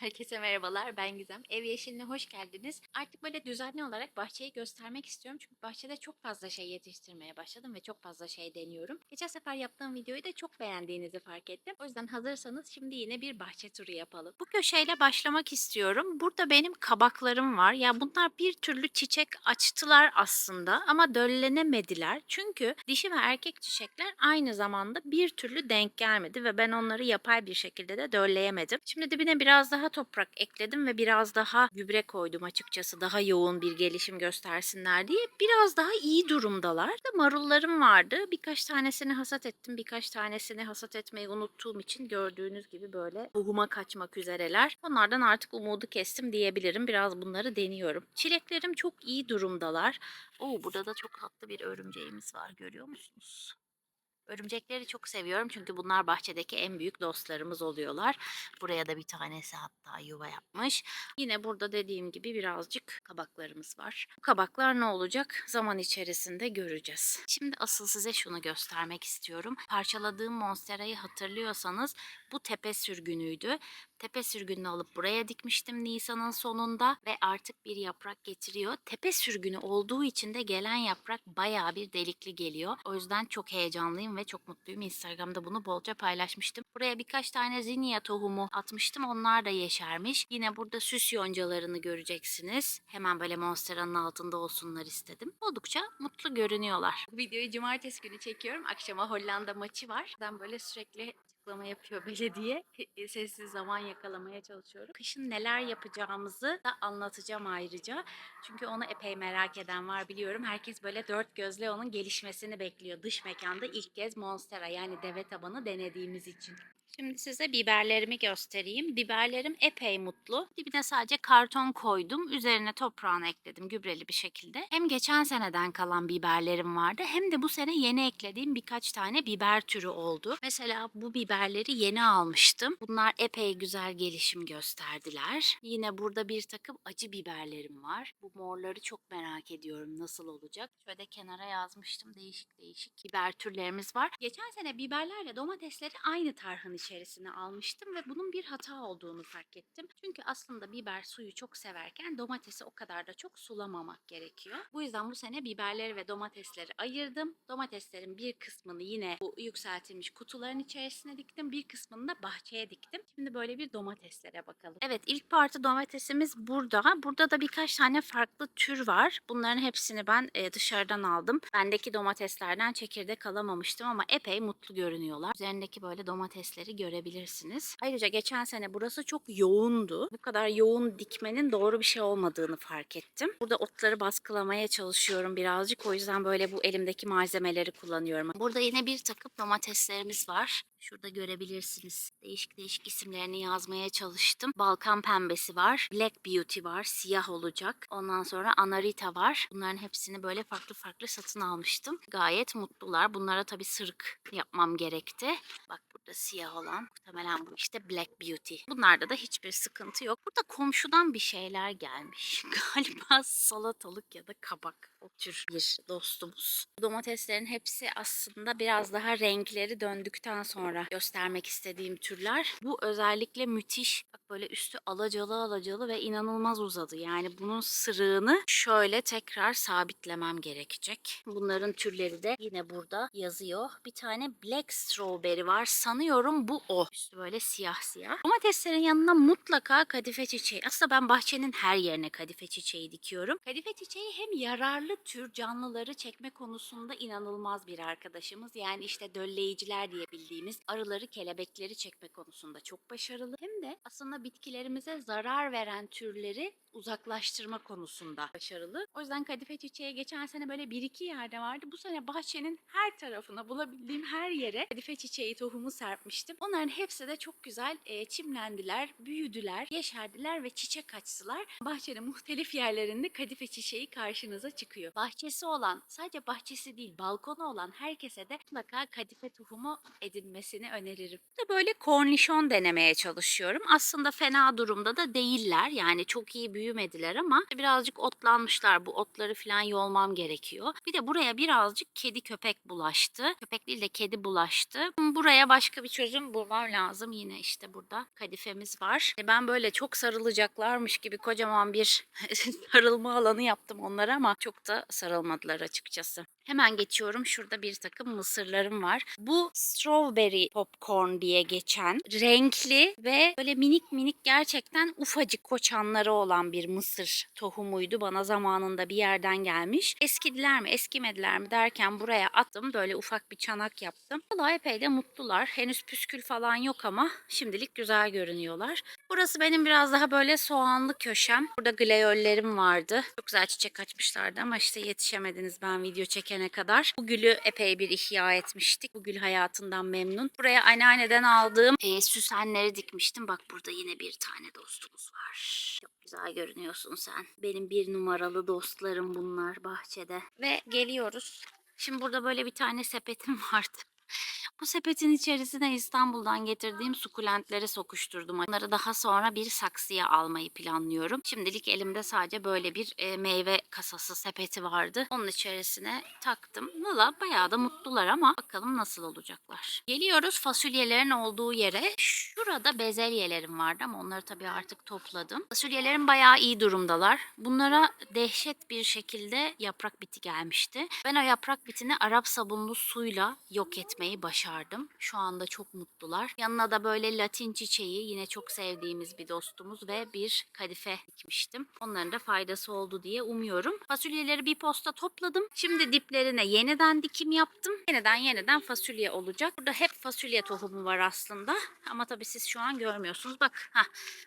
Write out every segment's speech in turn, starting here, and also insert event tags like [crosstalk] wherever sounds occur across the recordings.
Herkese merhabalar, ben Gizem. Ev Yeşiline hoş geldiniz. Artık böyle düzenli olarak bahçeyi göstermek istiyorum. Çünkü bahçede çok fazla şey yetiştirmeye başladım ve çok fazla şey deniyorum. Geçen sefer yaptığım videoyu da çok beğendiğinizi fark ettim. O yüzden hazırsanız şimdi yine bir bahçe turu yapalım. Bu köşeyle başlamak istiyorum. Burada benim kabaklarım var. Ya bunlar bir türlü çiçek açtılar aslında ama döllenemediler. Çünkü dişi ve erkek çiçekler aynı zamanda bir türlü denk gelmedi ve ben onları yapay bir şekilde de dölleyemedim. Şimdi dibine biraz daha toprak ekledim ve biraz daha gübre koydum açıkçası daha yoğun bir gelişim göstersinler diye. Biraz daha iyi durumdalar. Da marullarım vardı. Birkaç tanesini hasat ettim. Birkaç tanesini hasat etmeyi unuttuğum için gördüğünüz gibi böyle tohuma kaçmak üzereler. Onlardan artık umudu kestim diyebilirim. Biraz bunları deniyorum. Çileklerim çok iyi durumdalar. Oo burada da çok tatlı bir örümceğimiz var görüyor musunuz? Örümcekleri çok seviyorum çünkü bunlar bahçedeki en büyük dostlarımız oluyorlar. Buraya da bir tanesi hatta yuva yapmış. Yine burada dediğim gibi birazcık kabaklarımız var. Bu kabaklar ne olacak? Zaman içerisinde göreceğiz. Şimdi asıl size şunu göstermek istiyorum. Parçaladığım monsterayı hatırlıyorsanız bu tepe sürgünüydü. Tepe sürgününü alıp buraya dikmiştim Nisan'ın sonunda ve artık bir yaprak getiriyor. Tepe sürgünü olduğu için de gelen yaprak bayağı bir delikli geliyor. O yüzden çok heyecanlıyım ve çok mutluyum. Instagram'da bunu bolca paylaşmıştım. Buraya birkaç tane zinnia tohumu atmıştım. Onlar da yeşermiş. Yine burada süs yoncalarını göreceksiniz. Hemen böyle monsteranın altında olsunlar istedim. Oldukça mutlu görünüyorlar. Videoyu cumartesi günü çekiyorum. Akşama Hollanda maçı var. Ben böyle sürekli açıklama yapıyor belediye. Sessiz zaman yakalamaya çalışıyorum. Kışın neler yapacağımızı da anlatacağım ayrıca. Çünkü onu epey merak eden var biliyorum. Herkes böyle dört gözle onun gelişmesini bekliyor. Dış mekanda ilk kez Monstera yani deve tabanı denediğimiz için. Şimdi size biberlerimi göstereyim. Biberlerim epey mutlu. Dibine sadece karton koydum. Üzerine toprağını ekledim gübreli bir şekilde. Hem geçen seneden kalan biberlerim vardı hem de bu sene yeni eklediğim birkaç tane biber türü oldu. Mesela bu biberleri yeni almıştım. Bunlar epey güzel gelişim gösterdiler. Yine burada bir takım acı biberlerim var. Bu morları çok merak ediyorum nasıl olacak. Şöyle kenara yazmıştım değişik değişik biber türlerimiz var. Geçen sene biberlerle domatesleri aynı tarhın içerisine almıştım ve bunun bir hata olduğunu fark ettim. Çünkü aslında biber suyu çok severken domatesi o kadar da çok sulamamak gerekiyor. Bu yüzden bu sene biberleri ve domatesleri ayırdım. Domateslerin bir kısmını yine bu yükseltilmiş kutuların içerisine diktim. Bir kısmını da bahçeye diktim. Şimdi böyle bir domateslere bakalım. Evet ilk parti domatesimiz burada. Burada da birkaç tane farklı tür var. Bunların hepsini ben e, dışarıdan aldım. Bendeki domateslerden çekirdek alamamıştım ama epey mutlu görünüyorlar. Üzerindeki böyle domatesleri görebilirsiniz. Ayrıca geçen sene burası çok yoğundu. Bu kadar yoğun dikmenin doğru bir şey olmadığını fark ettim. Burada otları baskılamaya çalışıyorum birazcık. O yüzden böyle bu elimdeki malzemeleri kullanıyorum. Burada yine bir takım domateslerimiz var. Şurada görebilirsiniz. Değişik değişik isimlerini yazmaya çalıştım. Balkan pembesi var. Black Beauty var. Siyah olacak. Ondan sonra Anarita var. Bunların hepsini böyle farklı farklı satın almıştım. Gayet mutlular. Bunlara tabii sırık yapmam gerekti. Bak burada siyah olan. Muhtemelen bu işte Black Beauty. Bunlarda da hiçbir sıkıntı yok. Burada komşudan bir şeyler gelmiş. [laughs] Galiba salatalık ya da kabak. O tür bir dostumuz. Domateslerin hepsi aslında biraz daha renkleri döndükten sonra göstermek istediğim türler. Bu özellikle müthiş. Bak böyle üstü alacalı alacalı ve inanılmaz uzadı. Yani bunun sırığını şöyle tekrar sabitlemem gerekecek. Bunların türleri de yine burada yazıyor. Bir tane Black Strawberry var. Sanıyorum bu o. Üstü böyle siyah siyah. Domateslerin yanına mutlaka kadife çiçeği. Aslında ben bahçenin her yerine kadife çiçeği dikiyorum. Kadife çiçeği hem yararlı tür canlıları çekme konusunda inanılmaz bir arkadaşımız. Yani işte dölleyiciler diye bildiğimiz arıları, kelebekleri çekme konusunda çok başarılı. Hem de aslında bitkilerimize zarar veren türleri uzaklaştırma konusunda başarılı. O yüzden kadife çiçeği geçen sene böyle bir iki yerde vardı. Bu sene bahçenin her tarafına bulabildiğim her yere kadife çiçeği tohumu serpmiştim. Onların hepsi de çok güzel e, çimlendiler, büyüdüler, yeşerdiler ve çiçek açtılar. Bahçenin muhtelif yerlerinde kadife çiçeği karşınıza çıkıyor. Bahçesi olan, sadece bahçesi değil balkonu olan herkese de mutlaka kadife tohumu edinmesini öneririm. Da böyle kornişon denemeye çalışıyorum. Aslında fena durumda da değiller. Yani çok iyi büyümediler ama birazcık otlanmışlar. Bu otları falan yolmam gerekiyor. Bir de buraya birazcık kedi köpek bulaştı. Köpek değil de kedi bulaştı. Buraya başka bir çözüm bulmam lazım. Yine işte burada kadifemiz var. E, Ben böyle çok sarılacaklarmış gibi kocaman bir [laughs] sarılma alanı yaptım onlara ama çok da sarılmadılar açıkçası. Hemen geçiyorum. Şurada bir takım mısırlarım var. Bu strawberry popcorn diye geçen renkli ve böyle minik minik gerçekten ufacık koçanları olan bir mısır tohumuydu. Bana zamanında bir yerden gelmiş. Eskidiler mi eskimediler mi derken buraya attım. Böyle ufak bir çanak yaptım. Valla epey de mutlular. Henüz püskül falan yok ama şimdilik güzel görünüyorlar. Burası benim biraz daha böyle soğanlı köşem. Burada gleollerim vardı. Çok güzel çiçek açmışlardı ama işte yetişemediniz ben video çekene kadar. Bu gülü epey bir ihya etmiştik. Bu gül hayatından memnun. Buraya anneanneden aldığım e, süsenleri dikmiştim. Bak burada yine bir tane dostumuz var. Çok güzel görünüyorsun sen. Benim bir numaralı dostlarım bunlar bahçede. Ve geliyoruz. Şimdi burada böyle bir tane sepetim [laughs] vardı. Bu sepetin içerisine İstanbul'dan getirdiğim sukulentleri sokuşturdum. Onları daha sonra bir saksıya almayı planlıyorum. Şimdilik elimde sadece böyle bir e, meyve kasası sepeti vardı. Onun içerisine taktım. Valla bayağı da mutlular ama bakalım nasıl olacaklar. Geliyoruz fasulyelerin olduğu yere. Şurada bezelyelerim vardı ama onları tabii artık topladım. Fasulyelerim bayağı iyi durumdalar. Bunlara dehşet bir şekilde yaprak biti gelmişti. Ben o yaprak bitini Arap sabunlu suyla yok etmeyi başardım. Şu anda çok mutlular. Yanına da böyle latin çiçeği yine çok sevdiğimiz bir dostumuz ve bir kadife dikmiştim. Onların da faydası oldu diye umuyorum. Fasulyeleri bir posta topladım. Şimdi diplerine yeniden dikim yaptım. Yeniden yeniden fasulye olacak. Burada hep fasulye tohumu var aslında. Ama tabii siz şu an görmüyorsunuz. Bak ha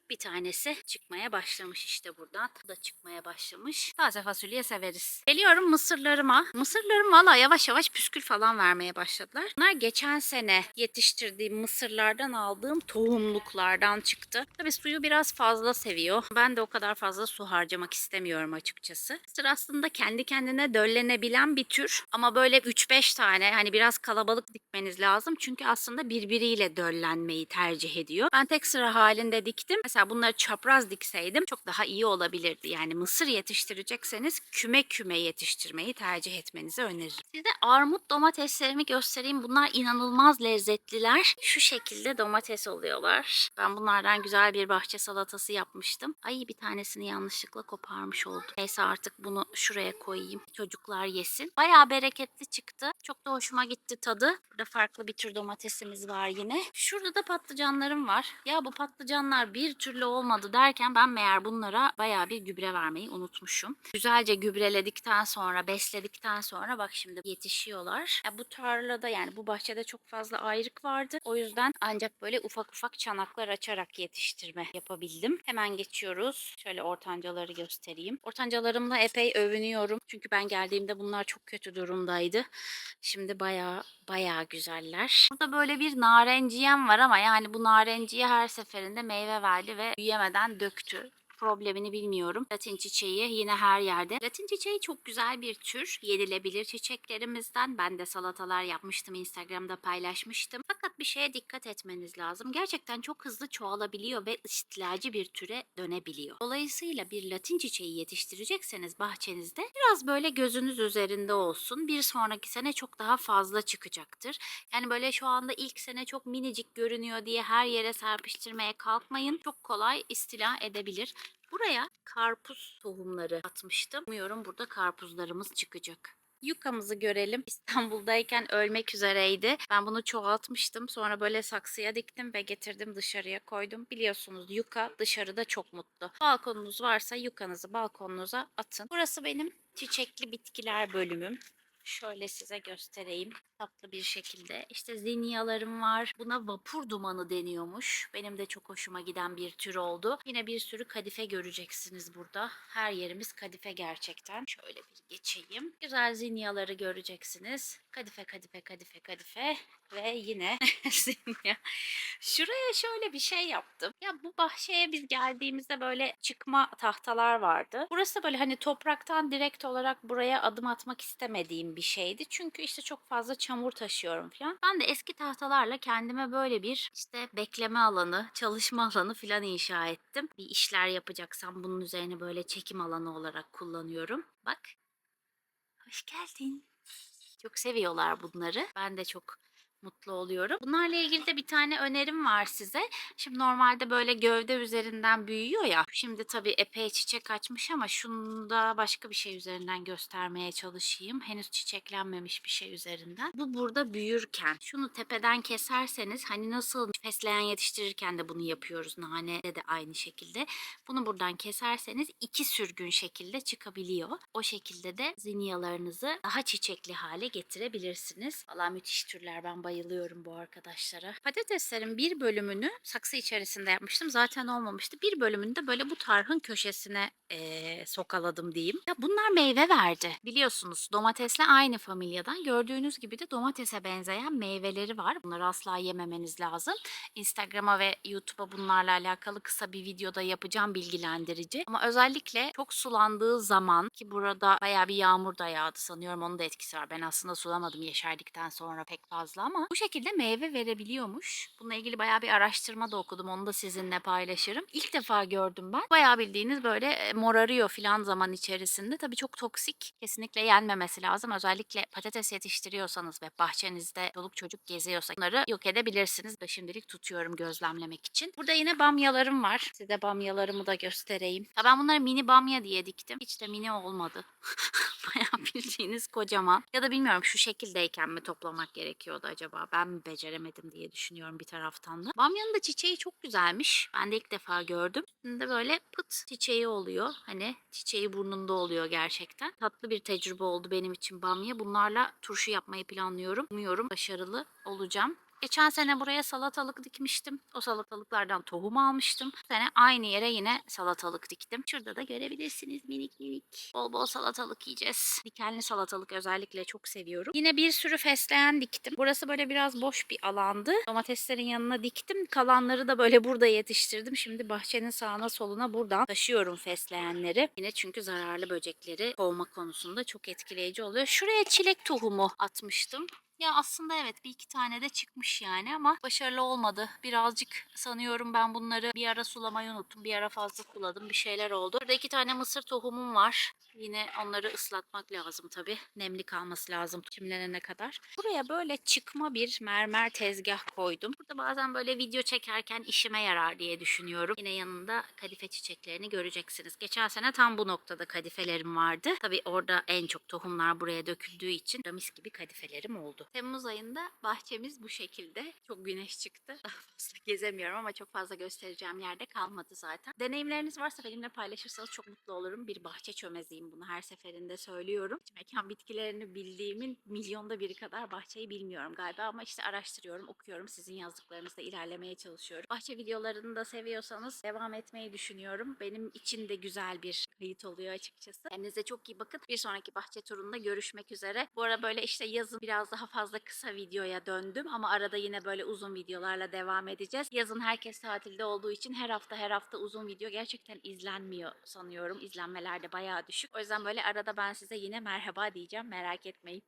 bir tanesi çıkmaya başlamış işte buradan. Bu da çıkmaya başlamış. Taze fasulye severiz. Geliyorum mısırlarıma. Mısırlarım valla yavaş yavaş püskül falan vermeye başladılar. Bunlar geçen sene yetiştirdiğim mısırlardan aldığım tohumluklardan çıktı. Tabii suyu biraz fazla seviyor. Ben de o kadar fazla su harcamak istemiyorum açıkçası. Mısır aslında kendi kendine döllenebilen bir tür. Ama böyle 3-5 tane hani biraz kalabalık dikmeniz lazım. Çünkü aslında birbiriyle döllenmeyi tercih ediyor. Ben tek sıra halinde diktim. Mesela bunları çapraz dikseydim çok daha iyi olabilirdi. Yani mısır yetiştirecekseniz küme küme yetiştirmeyi tercih etmenizi öneririm. Size armut domateslerimi göstereyim. Bunlar inanılmaz lezzetliler. Şu şekilde domates oluyorlar. Ben bunlardan güzel bir bahçe salatası yapmıştım. Ay bir tanesini yanlışlıkla koparmış oldum. Neyse artık bunu şuraya koyayım. Çocuklar yesin. Bayağı bereketli çıktı. Çok da hoşuma gitti tadı. Burada farklı bir tür domatesimiz var yine. Şurada da patlıcanlarım var. Ya bu patlıcanlar bir türlü olmadı derken ben meğer bunlara bayağı bir gübre vermeyi unutmuşum. Güzelce gübreledikten sonra, besledikten sonra bak şimdi yetişiyorlar. Ya bu tarlada yani bu bahçede çok fazla ayrık vardı. O yüzden ancak böyle ufak ufak çanaklar açarak yetiştirme yapabildim. Hemen geçiyoruz. Şöyle ortancaları göstereyim. Ortancalarımla epey övünüyorum. Çünkü ben geldiğimde bunlar çok kötü durumdaydı. Şimdi bayağı bayağı güzeller. Burada böyle bir narenciyem var ama yani bu narenciye her seferinde meyve verdi ve büyüyemeden döktü problemini bilmiyorum. Latin çiçeği yine her yerde. Latin çiçeği çok güzel bir tür. Yenilebilir çiçeklerimizden. Ben de salatalar yapmıştım. Instagram'da paylaşmıştım. Fakat bir şeye dikkat etmeniz lazım. Gerçekten çok hızlı çoğalabiliyor ve istilacı bir türe dönebiliyor. Dolayısıyla bir latin çiçeği yetiştirecekseniz bahçenizde biraz böyle gözünüz üzerinde olsun. Bir sonraki sene çok daha fazla çıkacaktır. Yani böyle şu anda ilk sene çok minicik görünüyor diye her yere serpiştirmeye kalkmayın. Çok kolay istila edebilir. Buraya karpuz tohumları atmıştım. Umuyorum burada karpuzlarımız çıkacak. Yukamızı görelim. [laughs] İstanbul'dayken ölmek üzereydi. Ben bunu çoğaltmıştım. Sonra böyle saksıya diktim ve getirdim dışarıya koydum. Biliyorsunuz yuka dışarıda çok mutlu. Balkonunuz varsa yukanızı balkonunuza atın. Burası benim çiçekli bitkiler bölümüm. Şöyle size göstereyim tatlı bir şekilde. İşte zinyalarım var. Buna vapur dumanı deniyormuş. Benim de çok hoşuma giden bir tür oldu. Yine bir sürü kadife göreceksiniz burada. Her yerimiz kadife gerçekten. Şöyle bir geçeyim. Güzel zinyaları göreceksiniz. Kadife, kadife, kadife, kadife ve yine [laughs] zinya. Şuraya şöyle bir şey yaptım. Ya bu bahçeye biz geldiğimizde böyle çıkma tahtalar vardı. Burası böyle hani topraktan direkt olarak buraya adım atmak istemediğim bir şeydi. Çünkü işte çok fazla çamur taşıyorum falan. Ben de eski tahtalarla kendime böyle bir işte bekleme alanı, çalışma [laughs] alanı falan inşa ettim. Bir işler yapacaksam bunun üzerine böyle çekim alanı olarak kullanıyorum. Bak. Hoş geldin. Çok seviyorlar bunları. Ben de çok mutlu oluyorum. Bunlarla ilgili de bir tane önerim var size. Şimdi normalde böyle gövde üzerinden büyüyor ya. Şimdi tabii epey çiçek açmış ama şunu da başka bir şey üzerinden göstermeye çalışayım. Henüz çiçeklenmemiş bir şey üzerinden. Bu burada büyürken şunu tepeden keserseniz hani nasıl fesleğen yetiştirirken de bunu yapıyoruz. Nane de aynı şekilde. Bunu buradan keserseniz iki sürgün şekilde çıkabiliyor. O şekilde de zinyalarınızı daha çiçekli hale getirebilirsiniz. Valla müthiş türler ben bayılıyorum bu arkadaşlara. Patateslerin bir bölümünü saksı içerisinde yapmıştım. Zaten olmamıştı. Bir bölümünü de böyle bu tarhın köşesine eee, sokaladım diyeyim. Ya bunlar meyve verdi. Biliyorsunuz domatesle aynı familyadan. Gördüğünüz gibi de domatese benzeyen meyveleri var. Bunları asla yememeniz lazım. Instagram'a ve YouTube'a bunlarla alakalı kısa bir videoda yapacağım bilgilendirici. Ama özellikle çok sulandığı zaman ki burada bayağı bir yağmur da yağdı sanıyorum onun da etkisi var. Ben aslında sulamadım yeşerdikten sonra pek fazla ama bu şekilde meyve verebiliyormuş. Bununla ilgili bayağı bir araştırma da okudum. Onu da sizinle paylaşırım. İlk defa gördüm ben. Bayağı bildiğiniz böyle e, morarıyor filan zaman içerisinde. Tabii çok toksik. Kesinlikle yenmemesi lazım. Özellikle patates yetiştiriyorsanız ve bahçenizde çoluk çocuk geziyorsa bunları yok edebilirsiniz. Ve şimdilik tutuyorum gözlemlemek için. Burada yine bamyalarım var. Size bamyalarımı da göstereyim. Ya ben bunları mini bamya diye diktim. Hiç de mini olmadı. [laughs] Bayağı bildiğiniz kocaman. Ya da bilmiyorum şu şekildeyken mi toplamak gerekiyordu acaba? Ben mi beceremedim diye düşünüyorum bir taraftan da. Bamyanın da çiçeği çok güzelmiş. Ben de ilk defa gördüm. Şimdi böyle pıt çiçeği oluyor. Hani çiçeği burnunda oluyor gerçekten. Tatlı bir tecrübe oldu benim için bamya. Bunlarla turşu yapmayı planlıyorum. Umuyorum başarılı olacağım. Geçen sene buraya salatalık dikmiştim. O salatalıklardan tohum almıştım. Bu sene aynı yere yine salatalık diktim. Şurada da görebilirsiniz minik minik. Bol bol salatalık yiyeceğiz. Dikenli salatalık özellikle çok seviyorum. Yine bir sürü fesleğen diktim. Burası böyle biraz boş bir alandı. Domateslerin yanına diktim. Kalanları da böyle burada yetiştirdim. Şimdi bahçenin sağına soluna buradan taşıyorum fesleğenleri. Yine çünkü zararlı böcekleri kovma konusunda çok etkileyici oluyor. Şuraya çilek tohumu atmıştım. Ya aslında evet bir iki tane de çıkmış yani ama başarılı olmadı. Birazcık sanıyorum ben bunları bir ara sulamayı unuttum. Bir ara fazla suladım. Bir şeyler oldu. Burada iki tane mısır tohumum var. Yine onları ıslatmak lazım tabii. Nemli kalması lazım çimlenene kadar. Buraya böyle çıkma bir mermer tezgah koydum. Burada bazen böyle video çekerken işime yarar diye düşünüyorum. Yine yanında kadife çiçeklerini göreceksiniz. Geçen sene tam bu noktada kadifelerim vardı. Tabii orada en çok tohumlar buraya döküldüğü için mis gibi kadifelerim oldu. Temmuz ayında bahçemiz bu şekilde. Çok güneş çıktı. [laughs] Daha fazla gezemiyorum ama çok fazla göstereceğim yerde kalmadı zaten. Deneyimleriniz varsa benimle paylaşırsanız çok mutlu olurum. Bir bahçe çömeziyim bunu her seferinde söylüyorum. Mekan bitkilerini bildiğimin milyonda biri kadar bahçeyi bilmiyorum galiba ama işte araştırıyorum, okuyorum. Sizin yazdıklarınızda ilerlemeye çalışıyorum. Bahçe videolarını da seviyorsanız devam etmeyi düşünüyorum. Benim için de güzel bir kayıt oluyor açıkçası. Kendinize çok iyi bakın. Bir sonraki bahçe turunda görüşmek üzere. Bu ara böyle işte yazın biraz daha fazla kısa videoya döndüm ama arada yine böyle uzun videolarla devam edeceğiz. Yazın herkes tatilde olduğu için her hafta her hafta uzun video gerçekten izlenmiyor sanıyorum. İzlenmeler de bayağı düşük. O yüzden böyle arada ben size yine merhaba diyeceğim. Merak etmeyin.